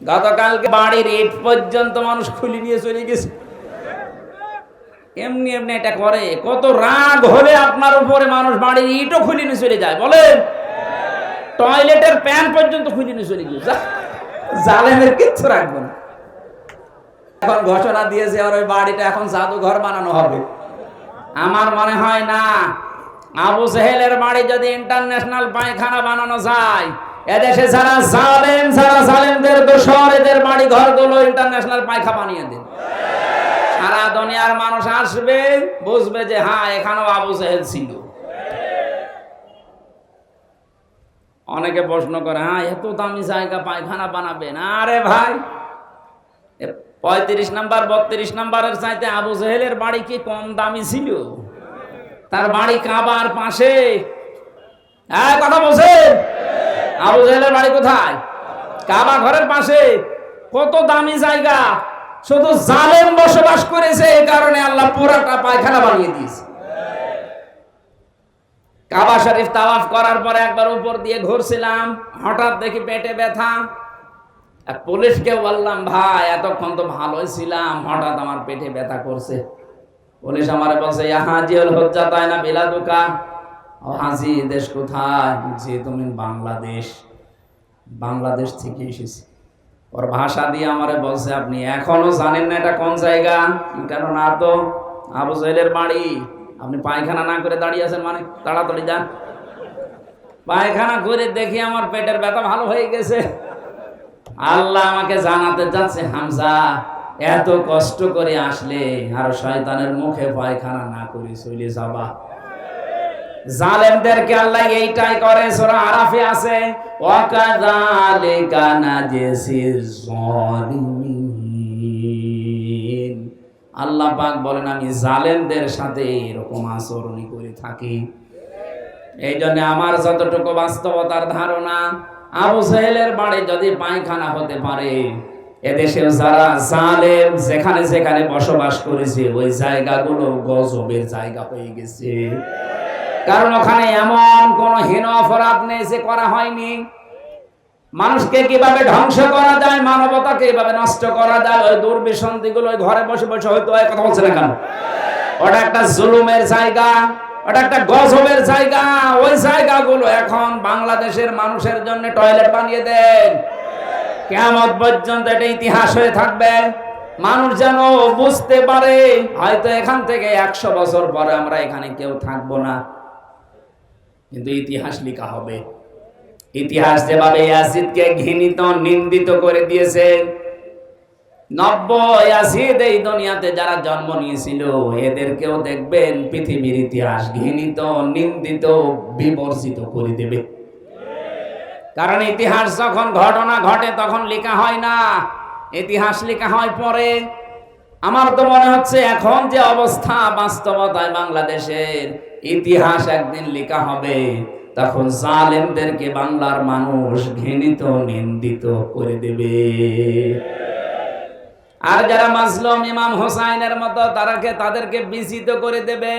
গতকালকে বাড়ির ইট পর্যন্ত মানুষ খুলে নিয়ে চলে গেছে। এমনি এমনি এটা করে। কত রাগ হলে আপনার উপরে মানুষ বাড়ির ইটও খুলে নিয়ে চলে যায়। বলেন, টয়লেটের প্যান পর্যন্ত খুলে নিয়ে চলে গেছে। জালেমের কিচ্ছু রাখবে না। এখন ঘোষণা দিয়েছে আর ওই বাড়িটা এখন জাদুঘর বানানো হবে। আমার মনে হয় না, আবু সেহেলের বাড়ি যদি ইন্টারন্যাশনাল পায়খানা বানানো যায় এদেশে যারা জালেম, যারা জালেমদের দোষর, এদের বাড়ি ঘরগুলো ইন্টারন্যাশনাল পায়খা বানিয়ে দিন। সারা দুনিয়ার মানুষ আসবে, বুঝবে যে হ্যাঁ এখানেও আবু সেহেল ছিল। অনেকে প্রশ্ন করে হ্যাঁ এত দামি জায়গা পায়খানা বানাবেন? আরে ভাই পঁয়ত্রিশ নাম্বার, বত্রিশ নাম্বারের চাইতে আবু জেহেলের বাড়ি কি কম দামি ছিল? তার বাড়ি কাবার পাশে। হ্যাঁ কথা বলছেন? আবু জেহেলের বাড়ি কোথায়? কাবা ঘরের পাশে। কত দামি জায়গা। শুধু জালেম বসবাস করেছে এই কারণে আল্লাহ পুরাটা পায়খানা বানিয়ে দিয়েছে। কাবা শরীফ তাওয়াফ করার পরে একবার উপর দিয়ে ঘুরছিলাম। হঠাৎ দেখি পেটে ব্যথা। আর পুলিশকে বললাম, ভাই, এতক্ষণ তো ভালোই ছিলাম। হঠাৎ আমার পেটে ব্যথা করছে। পুলিশ আমার বলছে হাজি হল হজ্জা তাই না বিলাদুকা। হাজি দেশ কোথায়? যে তুমি বাংলাদেশ বাংলাদেশ থেকে এসেছি। ওর ভাষা দিয়ে আমারে বলছে, আপনি এখনও জানেন না এটা কোন জায়গা? কেন না তো আবু জাহেলের বাড়ি। আপনি পায়খানা না করে দাঁড়িয়ে আছেন মানে তাড়াতাড়ি যান। পায়খানা করে দেখি আমার পেটের ব্যথা ভালো হয়ে গেছে। আল্লাহ আমাকে জানাতে যাচ্ছে হামজা, এত কষ্ট করে আসলে আর শয়তানের মুখে পায়খানা না করে চলে যাবা। জালেমদেরকে আল্লাহ এইটাই করে, সোরা আরাফে আছে জালিমিন আল্লাহ পাক বলেন, আমি জালেমদের সাথে এরকম আচরণই করে থাকি। এই জন্য আমার যতটুকু বাস্তবতার ধারণা, আবু সাহেলের বাড়ি যদি পায়খানা হতে পারে এদেশে যারা জালেম, যেখানে যেখানে বসবাস করেছে, ওই জায়গাগুলো গজবের জায়গা হয়ে গেছে। কারণ ওখানে এমন কোন হীন অপরাধ নেই যে করা হয়নি। মানুষকে কীভাবে ধ্বংস করা যায়, মানবতাকে কীভাবে নষ্ট করা যায়, ওই দুর্বিসন্ধি গুলো ঘরে বসে বসে হয়তো কথা বলছে না কেন? ওটা একটা জুলুমের জায়গা, ওটা একটা গজবের জায়গা। ওই জায়গাগুলো এখন বাংলাদেশের মানুষের জন্য টয়লেট বানিয়ে দেন। কেমন পর্যন্ত এটা ইতিহাস হয়ে থাকবে। মানুষ যেন বুঝতে পারে, হয়তো এখান থেকে একশো বছর পরে আমরা এখানে কেউ থাকব না। কিন্তু ইতিহাস লেখা হবে। ইতিহাস যেভাবে ইয়াসিদকে ঘৃণিত, নিন্দিত করে দিয়েছে, নব্বই ইয়াসিদ এই দুনিয়াতে যারা জন্ম নিয়েছিল, এদেরকেও দেখবেন পৃথিবীর ইতিহাস ঘৃণিত, নিন্দিত, বিবর্জিত করে দেবে। কারণ ইতিহাস যখন ঘটনা ঘটে তখন লেখা হয় না। ইতিহাস লেখা হয় পরে। আমার তো মনে হচ্ছে এখন যে অবস্থা বাস্তবতায় বাংলাদেশের ইতিহাস একদিন লেখা হবে, তখন জালেমদেরকে বাংলার মানুষ ঘৃণিত, নিন্দিত করে দেবে। আর যারা মাজলুম ইমাম হোসাইনের মতো, তারাকে তাদেরকে বিজিত করে দেবে,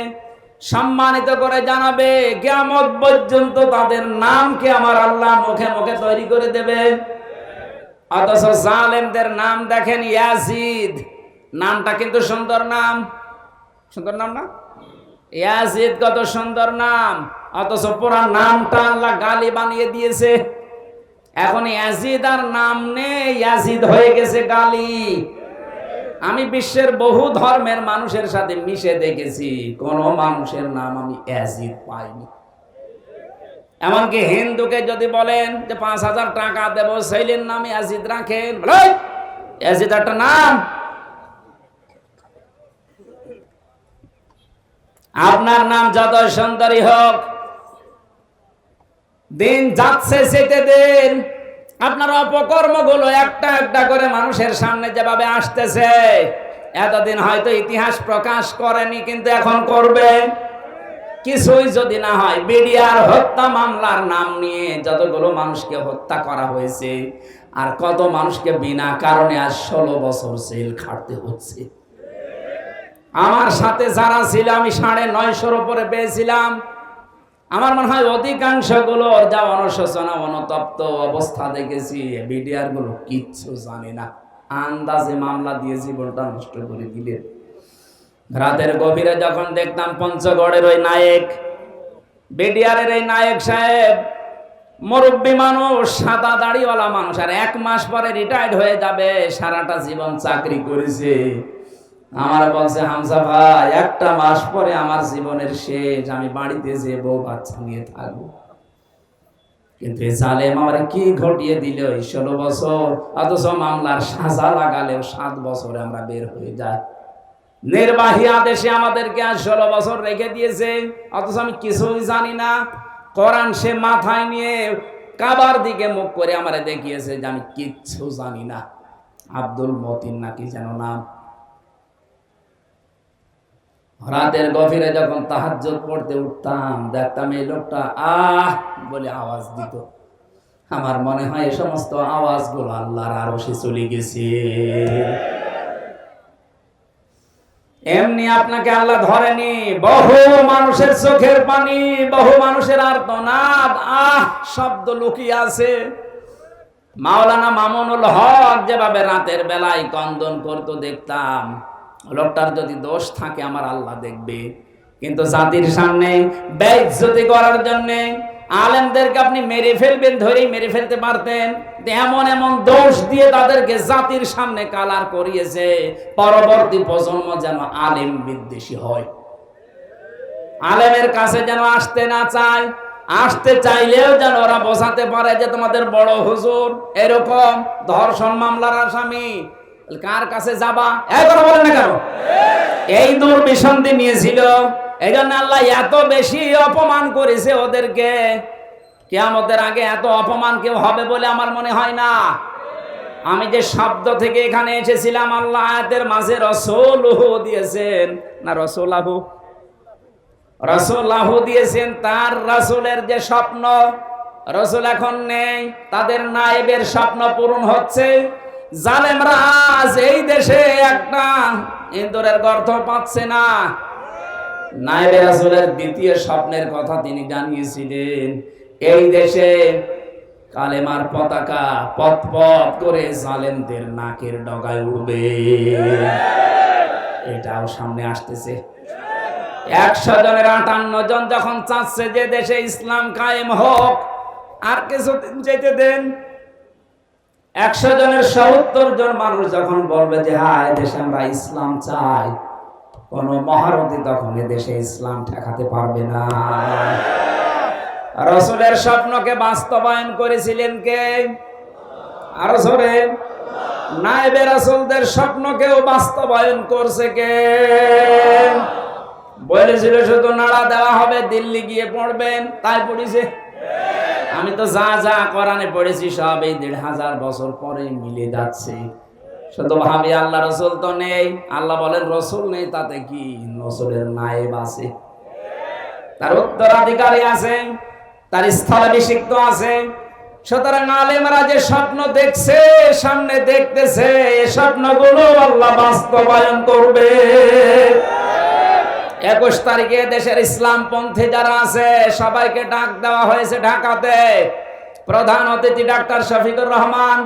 সম্মানিত করে জানাবে কেমন পর্যন্ত তাদের নামকে আমার আল্লাহ মুখে মুখে তৈরি করে দেবে। অথচ জালেমদের নাম দেখেন ইয়াজিদ। নামটা কিন্তু সুন্দর নাম। সুন্দর নাম না? ইয়াজিদ কত সুন্দর নাম। অথচ পুরা নামটা আল্লাহ গালি বানিয়ে দিয়েছে। এখন ইয়াজিদ আর নাম নেই, ইয়াজিদ হয়ে গেছে গালি। আমি বিশ্বের বহু ধর্মের মানুষের সাথে মিশে দেখেছি, কোন মানুষের নাম আমি অ্যাজিদ পাইনি। এমনকি হিন্দুকে যদি বলেন যে পাঁচ হাজার টাকা দেবো সেইলের নামে অ্যাজিদ রাখেন অ্যাজিদ একটা নাম। আপনার নাম যত সুন্দরী হোক, দিন যাচ্ছে যেতে দেন, আপনার অপকর্মগুলো একটা একটা করে মানুষের সামনে যেভাবে আসতেছে, এতদিন হয়তো ইতিহাস প্রকাশ করেনি, কিন্তু এখন করবে। কিছুই যদি না হয়, বিডিআর হত্যা মামলার নাম নিয়ে যতগুলো মানুষকে হত্যা করা হয়েছে, আর কত মানুষকে বিনা কারণে আজ ষোলো বছর জেল খাটতে হচ্ছে। আমার সাথে যারা ছিল, আমি সাড়ে নয়শোর উপরে পেয়েছিলাম। আমার মনে হয় অধিকাংশগুলোর যা অনুশোচনা, অনুতপ্ত অবস্থা দেখেছি। বিডিআরগুলো কিচ্ছু জানে না। আন্দাজে মামলা দিয়ে জীবনটা নষ্ট করে দিলে। রাতের গভীরে যখন দেখতাম পঞ্চগড়ের ওই নায়ক, বিডিআরের এই নায়ক সাহেব মুরব্বী মানুষ, সাদা দাড়িওয়ালা মানুষ, আর এক মাস পরে রিটায়ার্ড হয়ে যাবে, সারাটা জীবন চাকরি করেছে। আমার বলছে হামসা ভাই, একটা মাস পরে আমার জীবনের শেষ, আমি বাড়িতে যে বউ বাচ্চা নিয়ে থাকব। কিন্তু এই জালেম আমার কি ঘটিয়ে দিল এই ষোলো বছর? অথচ মামলার সাজা লাগালেও সাত বছরে আমরা বের হয়ে যাই। নির্বাহী আদেশে আমাদেরকে আজ ষোলো বছর রেখে দিয়েছে। অথচ আমি কিছুই জানি না। কোরআন সে মাথায় নিয়ে কাবার দিকে মুখ করে আমারে দেখিয়েছে যে আমি কিচ্ছু জানি না। আব্দুল মতিন নাকি যেন নাম। রাতের গভীরে যখন তাহাজ্জুদ পড়তে উঠতাম, দেখতাম এই লোকটা, আহ! বলে আওয়াজ দিত। আমার মনে হয় এই সমস্ত আওয়াজগুলো আল্লাহর আরও সে চলে গেছে। এমনি আপনাকে আল্লাহ ধরেনি, বহু মানুষের চোখের পানি, বহু মানুষের আর আর্তনাদ, আহ! শব্দ লুকিয়ে আছে। মাওলানা মামুনুল হক যেভাবে রাতের বেলায় কন্দন করতো দেখতাম লোকটার যদি দোষ থাকে, আমার আল্লাহ দেখবে। কিন্তু জাতির সামনে বেইজ্জতি করার জন্য আলেমদেরকে আপনি মেরে ফেলবেন, ধরেই মেরে ফেলতে পারতেন। এমন এমন দোষ দিয়ে তাদেরকে জাতির সামনে কালার করিয়েছে, পরবর্তী প্রজন্ম যেন আলেম বিদ্বেষী হয়। আলেমের কাছে যেন আসতে না চায়, আসতে চাইলেও যেন ওরা বোঝাতে পারে যে তোমাদের বড় হুজুর এরকম ধর্ষণ মামলার আসামি। কার কাছে যাবা? কথা বলেন না কেন? এই দুর্বিসন্ধি নিয়েছিল এই জন্য আল্লাহ এত বেশি অপমান করেছে ওদেরকে। কেয়ামতের আগে এত অপমান কেউ হবে বলে আমার মনে হয় না। আমি যে শব্দ থেকে এখানে এসেছিলাম, আল্লাহ আয়াতের মাঝে রসল দিয়েছেন। না, রসলাহু। রসুল্লাহ দিয়েছেন, তার রসুলের যে স্বপ্ন, রসুল এখন নেই, তাদের নায়েবের স্বপ্ন পূরণ হচ্ছে। জালেমরা আজ এই দেশে একটা ইন্দুরের গর্ত পাচ্ছে না। দ্বিতীয় স্বপ্নের কথা তিনি জানিয়েছিলেন, এই দেশে কালেমার পতাকা পথ পথ করে জালেমদের নাকের ডগায় উঠবে এটাও সামনে আসতেছে। একশো জনের আটান্ন জন যখন চাচ্ছে যে দেশে ইসলাম কায়েম হোক, আর কিছুদিন যেতে দেন একশো জনের সত্তর জন মানুষ যখন বলবে যে হ্যাঁ দেশে আমরা ইসলাম চাই। কোন মহারথী তখন দেশে ইসলাম ঠেকাতে পারবে না। রসুলের স্বপ্নকে বাস্তবায়ন করেছিলেন কে? আরও জোরে। নাইবে রসুলদের স্বপ্নকেও বাস্তবায়ন করছে কে? বলেছিল, শুধু নাড়া দেওয়া হবে, দিল্লি গিয়ে পড়বেন। তাই পড়িছে। আমি তো যা যা কোরআনে পড়েছি সব এই দেড় হাজার বছর পরে মিলে যাচ্ছে। শুধু ভাবি, আল্লাহ রসুল তো নেই। আল্লাহ বলেন, রসুল নেই, তাতে কি রসুলের নায়েব আছে? তার উত্তরাধিকারী আছে, তার স্থলাভিষিক্ত আছে। সুতরাং আলেমরা যে স্বপ্ন দেখছে, সামনে দেখতেছে এই স্বপ্নগুলো আল্লাহ বাস্তবায়ন করবে। একুশ তারিখে দেশের ইসলাম পন্থী যারা আছে, সবাইকে ডাক দেওয়া হয়েছে ঢাকাতে। প্রধান অতিথি ডাক্তার শফিকুর রহমান,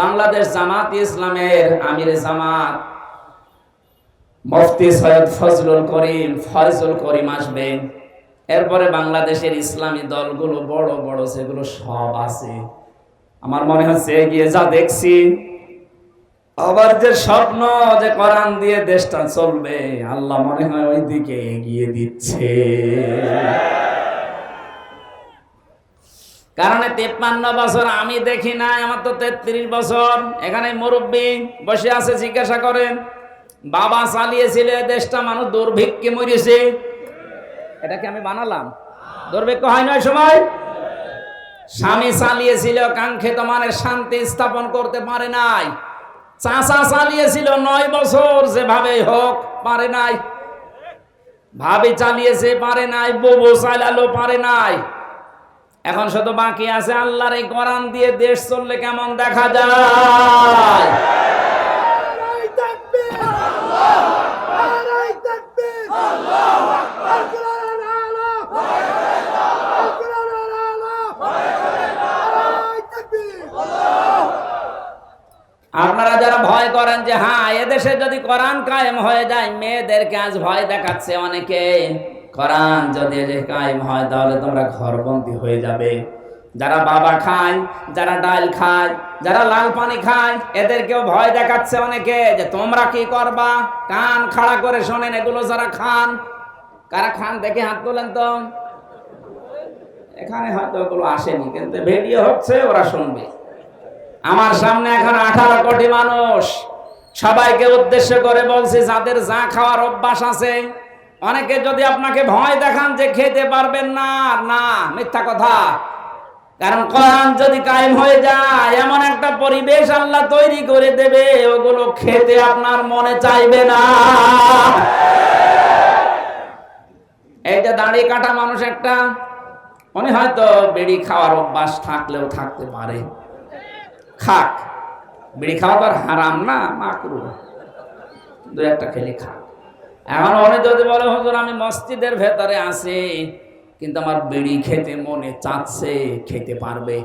বাংলাদেশ জামাত ইসলামের আমির জামাত। মুফতি সৈয়দ ফজলুল করিম, ফয়জুল করিম আসবেন এরপরে বাংলাদেশের ইসলামী দলগুলো বড় বড়, সেগুলো সব আছে। আমার মনে হচ্ছে এগিয়ে যা দেখছি। আবার যে স্বপ্ন যে কোরআন দিয়ে দেশটা চলবে, আল্লাহ মনে হয় ওই দিকে এগিয়ে দিচ্ছে। কারণ তেপ্পান্ন বছর আমি দেখি না আমার তো তেত্রিশ বছর। এখানে মুরব্বী বসে আছে, জিজ্ঞাসা করেন, বাবা চালিয়েছিল দেশটা, মানুষ দুর্ভিক্ষে মরেছে। এটাকে আমি বানালাম? দুর্ভিক্ষ হয় নয় সময়? স্বামী চালিয়েছিল, কাঙ্ক্ষিত মানের শান্তি স্থাপন করতে পারে নাই। চাচা চালিয়েছিল নয় বছর যেভাবে হোক, পারে নাই। ভাবি চালিয়েছে, পারে নাই। ববু চালালো, পারে নাই। এখন শুধু বাকি আছে আল্লাহর এই গরান দিয়ে দেশ চললে কেমন দেখা যায়? আপনারা যারা ভয় করেন যে হ্যাঁ এদেশে যদি কোরআন কায়েম হয়ে যায়, মেয়েদেরকে আজ ভয় দেখাচ্ছে অনেকে। কোরআন যদি কায়েম হয়, তাহলে তোমরা ঘরবন্দি হয়ে যাবে। যারা বাবা খায়, যারা ডাল খায়, যারা লাল পানি খায়, এদেরকেও ভয় দেখাচ্ছে অনেকে যে, তোমরা কি করবা? কান খাড়া করে শোনেন, এগুলো যারা খান। কারা খান? দেখে হাত তোলেন তো। এখানে হয়তো ওগুলো আসেনি, কিন্তু ভিডিও হচ্ছে, ওরা শুনবে। আমার সামনে এখন আঠারো কোটি মানুষ। সবাইকে উদ্দেশ্য করে বলছি, যাদের যা খাওয়ার অভ্যাস আছে, অনেকে যদি আপনাকে ভয় দেখান যে খেতে পারবেন না না, মিথ্যা কথা। কারণ কোরআন যদি কায়েম হয়ে যায়, এমন একটা পরিবেশ আল্লাহ তৈরি করে দেবে, ওগুলো খেতে আপনার মনে চাইবে না। এই যে দাঁড়িয়ে কাটা মানুষ একটা, মনে হয়তো বেড়ি খাওয়ার অভ্যাস থাকলেও থাকতে পারে। খাক। বিড়ি খাওয়া তো আর হারাম না, মাকরু। দু একটা খেলে খাক। এখন অনেক যদি বলে, হুজুর, আমি মসজিদের ভেতরে আছি, কিন্তু আমার বিড়ি খেতে মনে চাচ্ছে, খেতে পারবে।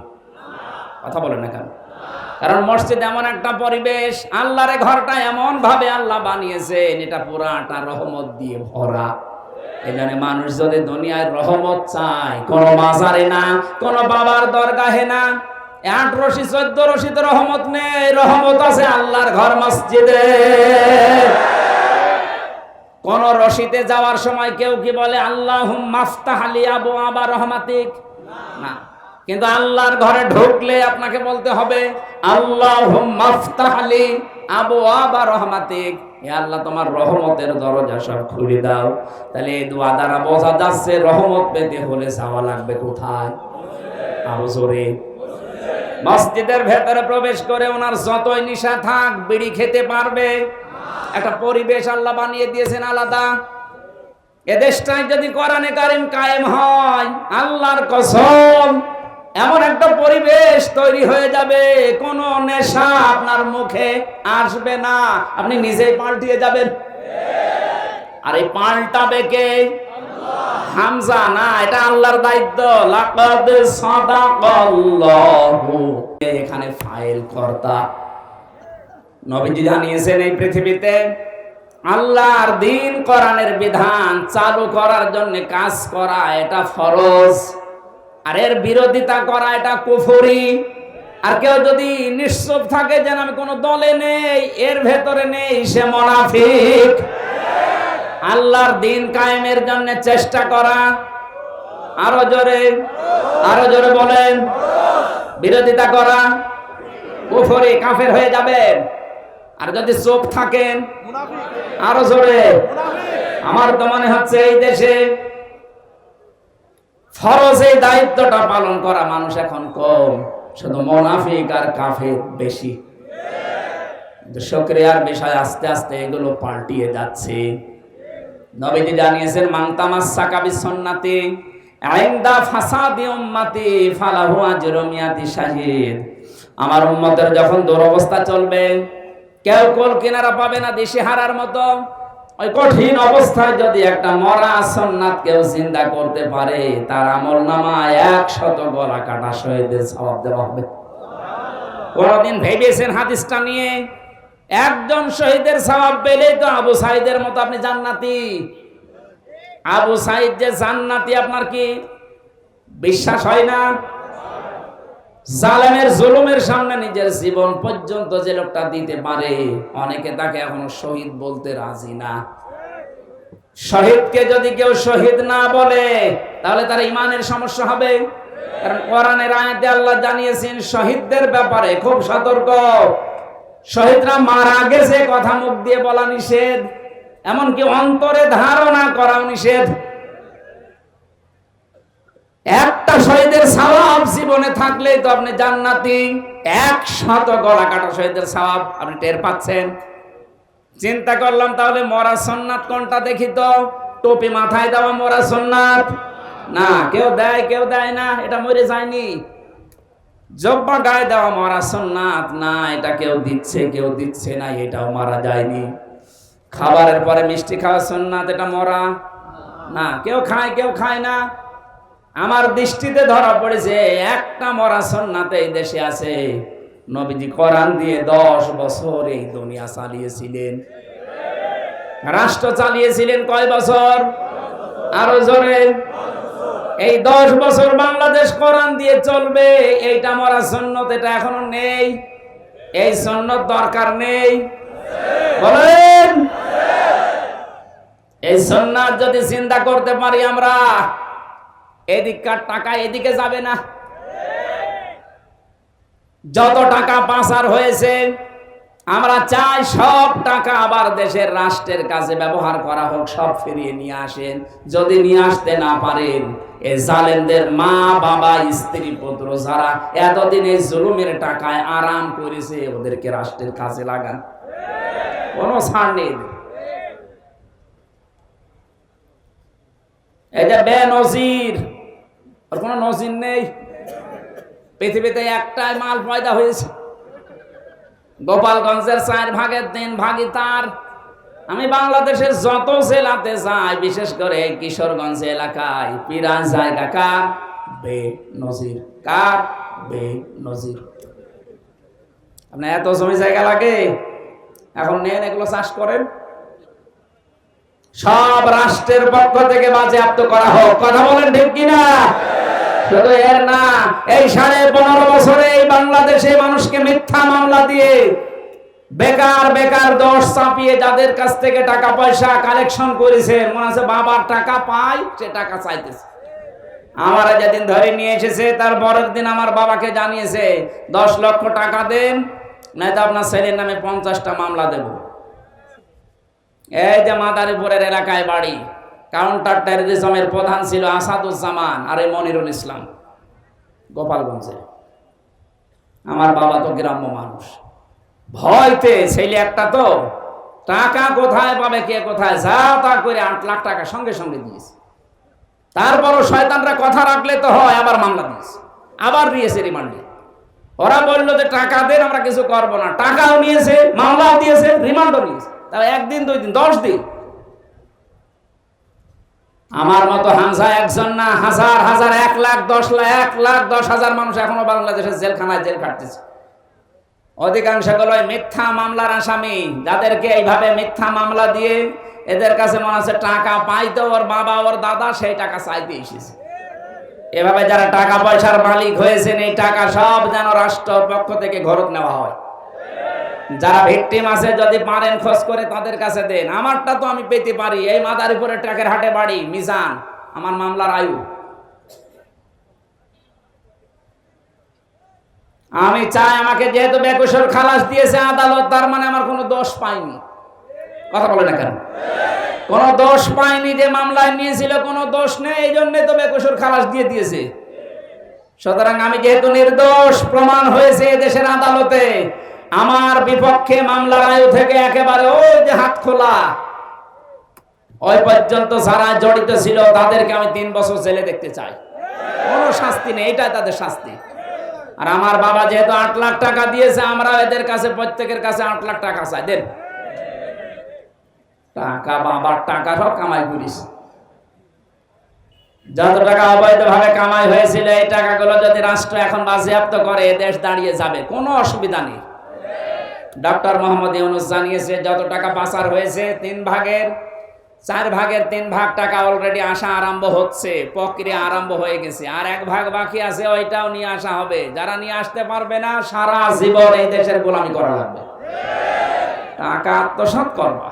কথা বলে না কেন? কারণ মসজিদ এমন একটা পরিবেশ, আল্লাহরে ঘরটা এমন ভাবে আল্লাহ বানিয়েছেন, এটা পুরাটা রহমত দিয়ে ভরা। জন্য মানুষ যদি দুনিয়ায় রহমত চায়, কোন মাজারে না, কোন বাবার দরগাহে না আট রশি, চোদ্দ রশিতে রহমত নেই, রহমত আছে আল্লাহর ঘর মসজিদে। কোন রশিতে যাওয়ার সময় কেউ কি বলে আল্লাহ মাফতাহ আলী আবু রহমাতিক না। কিন্তু আল্লাহর ঘরে ঢুকলে আপনাকে বলতে হবে আল্লাহ মাফতাহ আলী আবু আবা রহমাতিক এ আল্লাহ, তোমার রহমতের দরজা সব খুলে দাও। তাহলে এই দোয়া দ্বারা বোঝা যাচ্ছে রহমত পেতে হলে যাওয়া লাগবে কোথায়? আরও জোরে। মসজিদের ভেতরে প্রবেশ করে ওনার যতই নিশা থাক, বিড়ি খেতে পারবে। একটা পরিবেশ আল্লাহ বানিয়ে দিয়েছেন আলাদা। এদেশটাই যদি কোরআনে কারিম কায়েম হয়, আল্লাহর কসম, এমন একটা পরিবেশ তৈরি হয়ে যাবে, কোনো নেশা আপনার মুখে আসবে না। আপনি নিজেই পাল্টিয়ে যাবেন। আর এই পাল্টাবে কে? হামজা, না, এটা আল্লাহর দায়িত্ব। লাকাদ সাদাকাল্লাহু। এখানে ফাইল কর্তা। নবীজি জানিয়েছেন এই পৃথিবীতে আল্লাহর দিন কোরআনের বিধান চালু করার জন্য কাজ করা, এটা ফরজ। আর এর বিরোধিতা করা, এটা কুফরি। আর কেউ যদি নিশ্চুপ থাকে যেন আমি কোনো দলে নেই, এর ভেতরে নেই, সে মোনাফিক। আল্লাহর দিন কায়েমের জন্য চেষ্টা করা। আরও জোরে আরও জোরে বলেন। বিরোধিতা করা। কুফরি কাফের হয়ে যাবেন। আর যদি চোখ থাকেন, আরও জোরে। আমার তো মনে হচ্ছে এই দেশে ফরজ দায়িত্বটা পালন করা মানুষ এখন কম। শুধু মোনাফিক আর কাফের বেশি। সক্রিয়ার বিষয় আস্তে আস্তে এগুলো পাল্টিয়ে যাচ্ছে। নবীজি জানিয়েছেন মাংতামাস সাকাবি সন্নাতি আইন্দা ফাসাদি উম্মতি, ফালাহু আজরু মিয়াতি শাহিদ। আমার উম্মতের যখন দুরবস্থা চলবে, কেউ কোল কিনারা পাবে না দিশে হারার মতো। ওই কঠিন অবস্থায় যদি একটা মরা সন্ন্যাত কেউ চিন্তা করতে পারে, তার আমল নামা একশত গলা কাটা শহীদের সবাব দেওয়া হবে। কোনদিন ভেবেছেন হাদিসটা নিয়ে? একজন শহীদের সবাব পেলেই তো আবু সাইদের মতো আপনি জান্নাতি। আবু সাইদ যে জান্নাতি, আপনার কি বিশ্বাস হয় না? জালেমের জুলুমের সামনে নিজের জীবন পর্যন্ত যে লোকটা দিতে পারে, অনেকে তাকে এখনও শহীদ বলতে রাজি না। শহীদকে যদি কেউ শহীদ না বলে, তাহলে তার ইমানের সমস্যা হবে। কারণ কোরআনের আয়াতে আল্লাহ জানিয়েছেন, শহীদদের ব্যাপারে খুব সতর্ক। শহীদরা মারা গেছে, কথা মুখ দিয়ে বলা নিষেধ। এমনকি অন্তরে ধারণা করাও নিষেধ। একটা শহীদের সওয়াব জীবনে থাকলেই তো আপনি জান্নাতি। একশত গলা কাটা শহীদের সওয়াব আপনি টের পাচ্ছেন। চিন্তা করলাম তাহলে মরা সন্ন্যাত কোনটা দেখি তো? টুপি মাথায় দেওয়া মরা সন্ন্যাত না, কেউ দেয় কেউ দেয় না, এটা মরে যায়নি। জব্বা গায়ে দেওয়া মরা সন্ন্যাত না, এটা কেউ দিচ্ছে কেউ দিচ্ছে না, এটাও মারা যায়নি। খাবারের পরে মিষ্টি খাওয়া সন্ন্যাত এটা মরা? না, কেউ খায় কেউ খায় না। আমার দৃষ্টিতে ধরা পড়েছে, একটা মরা সন্ন্যাতে এই দেশে আছে। নবীজি কোরআন দিয়ে দশ বছর এই দুনিয়া চালিয়েছিলেন। রাষ্ট্র চালিয়েছিলেন কয় বছর? আরও জোরে। এই দশ বছর বাংলাদেশ কোরআন দিয়ে চলবে, এইটা মরা সন্ন্যত, এটা এখনও নেই। এই সন্ন্যত দরকার নেই। বলেন। এই সন্ন্যাত যদি চিন্তা করতে পারি আমরা এদিককার টাকা এদিকে যাবে না। যত টাকা পাচার হয়েছে আমরা চাই সব টাকা আবার দেশের রাষ্ট্রের কাছে ব্যবহার করা হোক, সব ফিরিয়ে নিয়ে আসেন। যদি নিয়ে আসতে না পারেন এই জালেমদের মা, বাবা, স্ত্রী, পুত্র যারা এতদিন এই জুলুমের টাকায় আরাম করেছে, ওদেরকে রাষ্ট্রের কাছে লাগান। কোনো ছাড় নেই এটা বে নজির ওর কোনো নজির নেই। পৃথিবীতে একটাই মাল পয়দা হয়েছে। গোপালগঞ্জের চার ভাগের তিন ভাগই তার। আমি বাংলাদেশের যত জেলাতে যাই, বিশেষ করে কিশোরগঞ্জ এলাকায় পিরান জায়গা কার? বে নজির। কার? বে নজির। আপনার এত জমি জায়গা লাগে? এখন নেন এগুলো চাষ করেন। সব রাষ্ট্রের পক্ষ থেকে বাজেয়াপ্ত করা হোক। কথা বলেন ঠিক কিনা? এর না। এই সাড়ে পনেরো বছরে এই বাংলাদেশে মানুষকে মিথ্যা মামলা দিয়ে বেকার বেকার দোষ চাপিয়ে যাদের কাছ থেকে টাকা পয়সা কালেকশন করেছে, মনে আছে বাবার টাকা পায় সে টাকা চাইতেছে। আমার যেদিন ধরে নিয়ে এসেছে, তার পরের দিন আমার বাবাকে জানিয়েছে, দশ লক্ষ টাকা দেন, নয়তো আপনার ছেলের নামে পঞ্চাশটা মামলা দেবো। এই যে মাদারীপুরের এলাকায় বাড়ি। কাউন্টার টেররিজমের প্রধান ছিল আসাদুজ্জামান আর এই মনিরুল ইসলাম গোপালগঞ্জে। আমার বাবা তো গ্রাম্য মানুষ। ভয়তে ছেলে একটা তো টাকা কোথায় পাবে, কে কোথায় যা তা করে আট লাখ টাকা সঙ্গে সঙ্গে দিয়েছে। তারপরও শয়তানরা কথা রাখলে তো হয়, আবার মামলা দিয়েছে, আবার দিয়েছে রিমান্ডে। ওরা বলল যে টাকা দেন, আমরা কিছু করব না। টাকাও নিয়েছে, মামলাও দিয়েছে, রিমান্ডও নিয়েছে। তাও একদিন, দুই দিন, দশ দিন আমার মতো হামজা একজন না হাজার হাজার, এক লাখ, দশ লাখ, এক লাখ, দশ হাজার মানুষ এখনও বাংলাদেশের জেলখানায় জেল কাটতেছে। অধিকাংশগুলো মিথ্যা মামলার আসামি, যাদেরকে এইভাবে মিথ্যা মামলা দিয়ে এদের কাছে মনে হচ্ছে টাকা পাইতো, ওর বাবা, ওর দাদা, সেই টাকা চাইতে এসেছে। এভাবে যারা টাকা পয়সার মালিক হয়েছেন, এই টাকা সব যেন রাষ্ট্র পক্ষ থেকে ঘরত নেওয়া হয়। যারা ভিকটিম আছে, যদি পারেন খোঁজ করে তাদের কাছে দেন। আমারটা তো আমি পেতে পারি। এই মাদার উপরে ট্রাকের হাটে বাড়ি, মিজান। আমার মামলার আয়ু। আমি চাই আমাকে যেহেতু বেকুশর খালাস দিয়েছে আদালত, তার মানে আমার কোনো দোষ পাইনি। কথা বলে না কেন? কোনো দোষ পাইনি যে মামলায় নিয়েছিল, কোনো দোষ নেই। এই জন্যই তো বেকুশর খালাস দিয়ে দিয়েছে। সুতরাং আমি যেহেতু নির্দোষ, প্রমাণ হয়েছে দেশের আদালতে। আমার বিপক্ষে মামলার আয়ু থেকে একেবারে ওই যে হাত খোলা। ওই পর্যন্ত যারা জড়িত ছিল, তাদেরকে আমি তিন বছর জেলে দেখতে চাই। কোনো শাস্তি নেই, এটাই তাদের শাস্তি। আর আমার বাবা যেহেতু আট লাখ টাকা দিয়েছে, আমরা এদের কাছে, প্রত্যেকের কাছে আট লাখ টাকা চাই। দেন। টাকা বাবার টাকা সব কামাই করিস। যত টাকা অবৈধভাবে কামাই হয়েছিল, এই টাকাগুলো যদি রাষ্ট্র এখন বাজেয়াপ্ত করে, দেশ দাঁড়িয়ে যাবে, কোনো অসুবিধা নেই। ডক্টর মোহাম্মদ ইউনুস জানিয়েছে, যত টাকা পাচার হয়েছে, তিন ভাগের, চার ভাগের তিন ভাগ টাকা অলরেডি আসা আরম্ভ হচ্ছে, প্রক্রিয়া আরম্ভ হয়ে গেছে। আর এক ভাগ বাকি আছে, ওইটাও নিয়ে আসা হবে। যারা নিয়ে আসতে পারবে না, সারা জীবন এই দেশের গোলামি করা লাগবে। টাকা আত্মসাৎ করবা।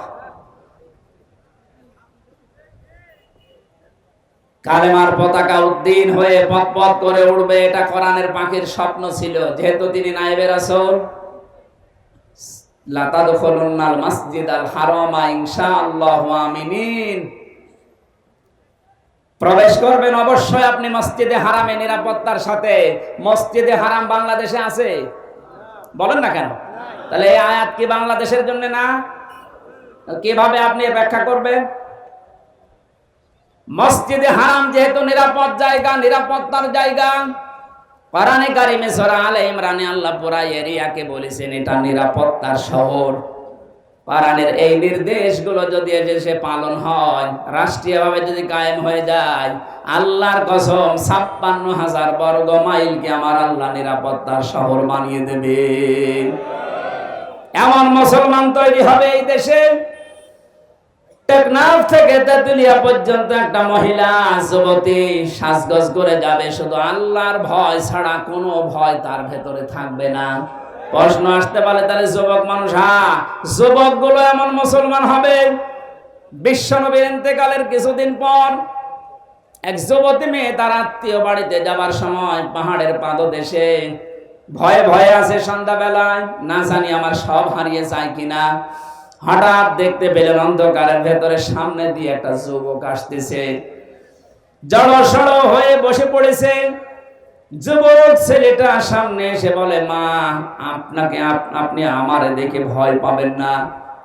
কালেমার পতাকা উদ্দিন হয়ে পথ পথ করে উঠবে এটা কোরআনের পাখির স্বপ্ন ছিল। যেহেতু তিনি নাইবে রাসূল লাতাদখুলুন্নাল মাসজিদাল হারামা ইনশাআল্লাহু আমিনিন। প্রবেশ করবেন অবশ্যই আপনি মসজিদে হারামে নিরাপত্তার সাথে। মসজিদে হারাম বাংলাদেশে আছে? বলেন না কেন? তাহলে এই আয়াত কি বাংলাদেশের জন্য না? কীভাবে আপনি ব্যাখ্যা করবেন? মসজিদে হারাম যেহেতু নিরাপদ জায়গা, নিরাপত্তার জায়গা কোরআনে কারিমে সূরা আলে ইমরানে আল্লাহ পুরা এরিয়াকে বলেছেন, এটা নিরাপত্তার শহর। কোরআনের এই নির্দেশগুলো যদি এসে পালন হয়, রাষ্ট্রীয়ভাবে যদি কায়েম হয়ে যায়, আল্লাহর কসম ছাপ্পান্ন হাজার বর্গ মাইলকে আমার আল্লাহ নিরাপত্তার শহর বানিয়ে দেবে। এমন মুসলমান তৈরি হবে এই দেশে টেকনাফ থেকে তেতুলিয়া পর্যন্ত একটা মহিলা যুবতী সাজগজ করে যাবে। শুধু আল্লাহর ভয় ছাড়া কোনো ভয় তার ভেতরে থাকবে না। প্রশ্ন আসতে পারে তাহলে যুবক মানুষ হ্যাঁ যুবকগুলো এমন মুসলমান হবে? বিশ্বনবীর ইন্তেকালের কিছুদিন পর এক যুবতী মেয়ে তার আত্মীয় বাড়িতে যাবার সময় পাহাড়ের পাদদেশে ভয়ে ভয়ে আছে সন্ধ্যাবেলায়। না জানি আমার সব হারিয়ে যায় কিনা। হঠাৎ দেখতে পেলেন অন্ধকারের ভেতরে সামনে দিয়ে একটা যুবক আসতেছে। জড়সড় হয়ে বসে পড়েছে। যুবক ছেলেটা সামনে এসে বলে, মা, আপনাকে আপনি আমারে দেখে ভয় পাবেন না।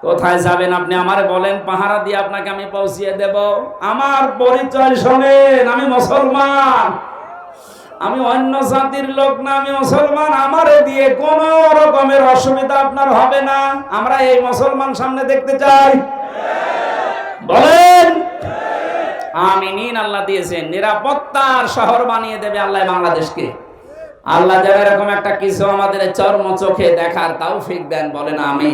কোথায় যাবেন আপনি আমারে বলেন? পাহারা দিয়ে আপনাকে আমি পৌঁছিয়ে দেব। আমার পরিচয় শোনেন, আমি মুসলমান। আমি অন্য জাতির লোক না, আমি মুসলমান, আমারে দিয়ে কোন রকমের অসুবিধা আপনার হবে না। আমরা এই মুসলমান সামনে দেখতে চাই। বলেন। আমিনিন আল্লাহ দিয়েছেন, নিরাপত্তার শহর বানিয়ে দেবে আল্লাহ বাংলাদেশকে। আল্লাহ যেন এরকম একটা কিছু আমাদের চর্ম চোখে দেখার তাও ফিক দেন, বলেন আমি